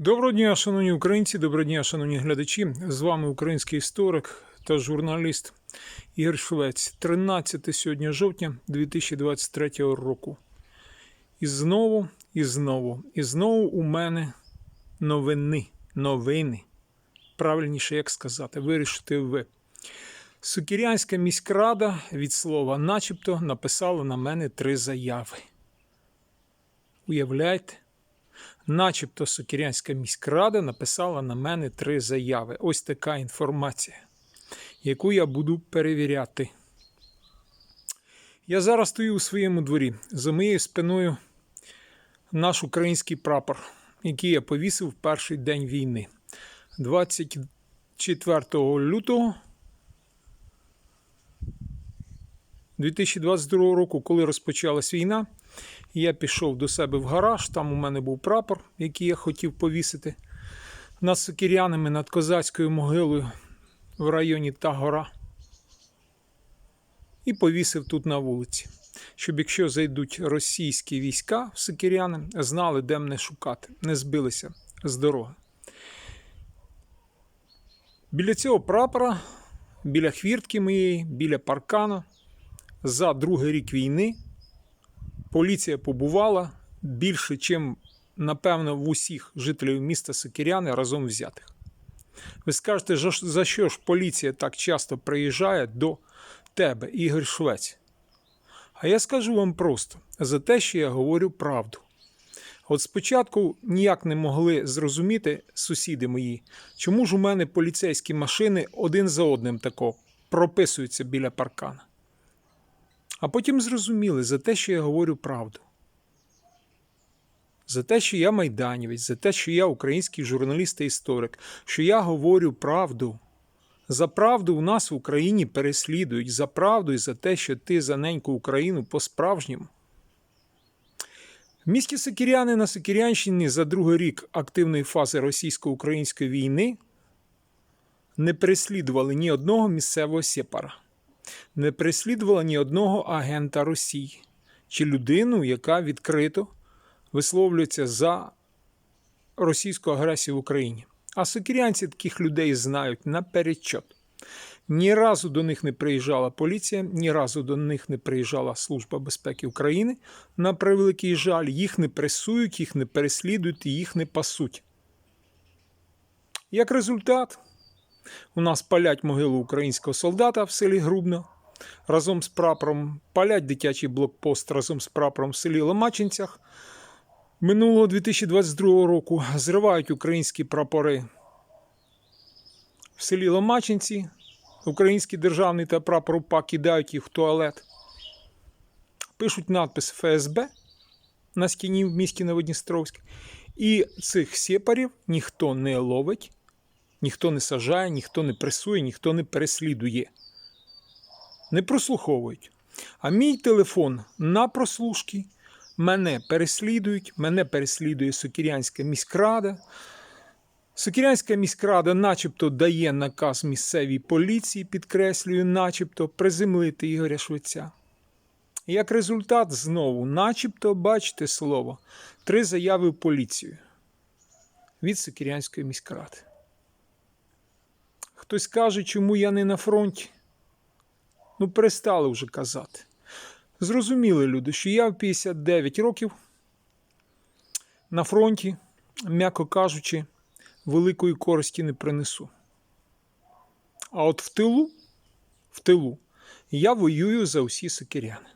Доброго дня, шановні українці, доброго дня, шановні глядачі. З вами український історик та журналіст Ігор Швець. 13 сьогодні жовтня 2023 року. І знову, і знову, і знову у мене новини. Новини. Правильніше, як сказати, вирішите ви. Сукірянська міськрада від слова начебто написала на мене три заяви. Уявляєте? Начебто Сокірянська міськрада написала на мене три заяви. Ось така інформація, яку я буду перевіряти. Я зараз стою у своєму дворі. За моєю спиною наш український прапор, який я повісив в перший день війни. 24 лютого 2022 року, коли розпочалась війна, я пішов до себе в гараж, там у мене був прапор, який я хотів повісити над сокірянами, над козацькою могилою в районі Тагора. І повісив тут на вулиці, щоб якщо зайдуть російські війська в сокіряни, знали, де мене шукати, не збилися з дороги. Біля цього прапора, біля хвіртки моєї, біля паркана, за другий рік війни поліція побувала більше, чим, напевно, в усіх жителів міста Сокіряни разом взятих. Ви скажете, «За- за що ж поліція так часто приїжджає до тебе, Ігор Швець? А я скажу вам просто за те, що я говорю правду. От спочатку ніяк не могли зрозуміти сусіди мої, чому ж у мене поліцейські машини один за одним тако прописуються біля паркана. А потім зрозуміли за те, що я говорю правду. За те, що я майданівець, за те, що я український журналіст та історик, що я говорю правду. За правду у нас в Україні переслідують, за правду і за те, що ти за неньку Україну по-справжньому. Місті Сокіряни на Сокірянщині за другий рік активної фази російсько-української війни не переслідували ні одного місцевого сепара не переслідувала ні одного агента Росії чи людину, яка відкрито висловлюється за російську агресію в Україні. А сокірянці таких людей знають наперечот. Ні разу до них не приїжджала поліція, ні разу до них не приїжджала Служба безпеки України. На превеликий жаль, їх не пресують, їх не переслідують і їх не пасуть. Як результат, у нас палять могилу українського солдата в селі Грубно разом з прапором, палять дитячий блокпост разом з прапором в селі Ломачинцях. Минулого 2022 року зривають українські прапори в селі Ломачинці. Український державний та прапор УПА кидають їх в туалет. Пишуть надпис ФСБ на стіні в місті Новодністровськ. І цих сепарів ніхто не ловить, ніхто не сажає, ніхто не пресує, ніхто не переслідує. Не прослуховують. А мій телефон на прослушки. Мене переслідують, мене переслідує Сокірянська міськрада. Сокірянська міськрада, начебто, дає наказ місцевій поліції, підкреслюю, начебто, приземлити Ігоря Швеця. Як результат, знову, начебто, бачите слово, три заяви в поліцію від Сокірянської міськради. Хтось каже, чому я не на фронті. Ну, перестали вже казати. Зрозуміли люди, що я в 59 років на фронті, м'яко кажучи, великої користі не принесу. А от в тилу, в тилу, я воюю за усі сокиряни.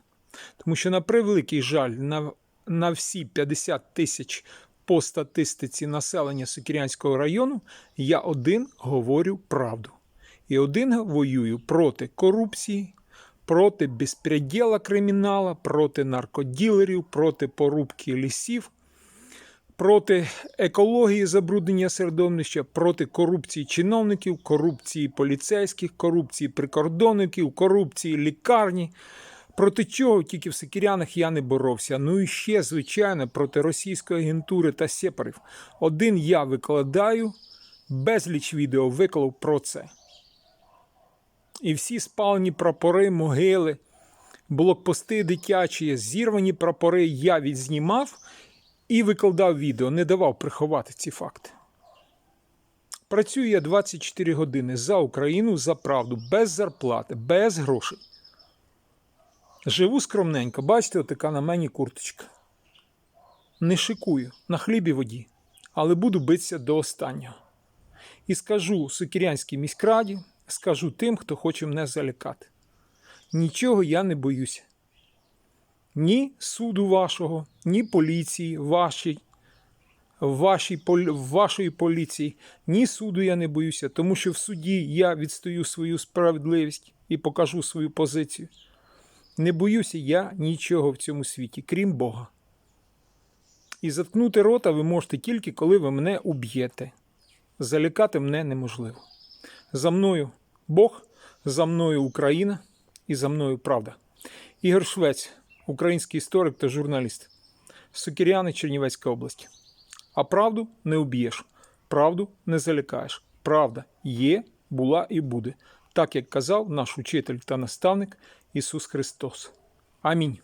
Тому що, на превеликий жаль, на, на всі 50 тисяч по статистиці населення Сокірянського району я один говорю правду. І один воюю проти корупції, проти безпреділа кримінала, проти наркоділерів, проти порубки лісів, проти екології забруднення середовища, проти корупції чиновників, корупції поліцейських, корупції прикордонників, корупції лікарні. Проти чого тільки в Сикірянах я не боровся. Ну і ще, звичайно, проти російської агентури та сепарів. Один я викладаю, безліч відео виклав про це. І всі спалені прапори, могили, блокпости дитячі, зірвані прапори я відзнімав і викладав відео, не давав приховати ці факти. Працюю я 24 години за Україну, за правду, без зарплати, без грошей. Живу скромненько, бачите, отака на мені курточка. Не шикую на хлібі воді, але буду битися до останнього. І скажу Сокірянській міськраді, скажу тим, хто хоче мене залякати. Нічого я не боюся. Ні суду вашого, ні поліції вашій, вашій, вашої поліції, ні суду я не боюся, тому що в суді я відстою свою справедливість і покажу свою позицію. Не боюся я нічого в цьому світі, крім Бога. І заткнути рота ви можете тільки, коли ви мене уб'єте. Залякати мене неможливо. За мною Бог, за мною Україна і за мною правда. Ігор Швець, український історик та журналіст. Сукіряни Чернівецька область. А правду не уб'єш, правду не залякаєш. Правда є, була і буде, так як казав наш учитель та наставник Ісус Христос. Амінь.